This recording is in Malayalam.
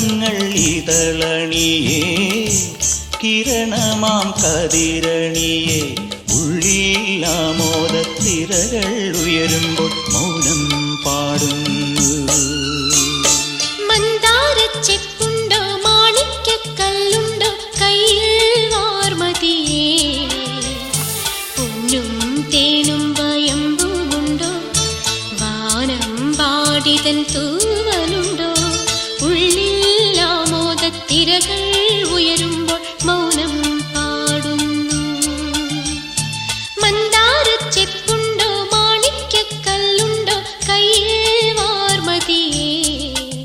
കിരണങ്ങൾ ഇതളണിയേ കിരണമാം കതിരണിയേ ഉള്ളിൽ ആമോദത്തിരകൾ ഉയരുമ്പോൾ മൗനം പാടും ൂ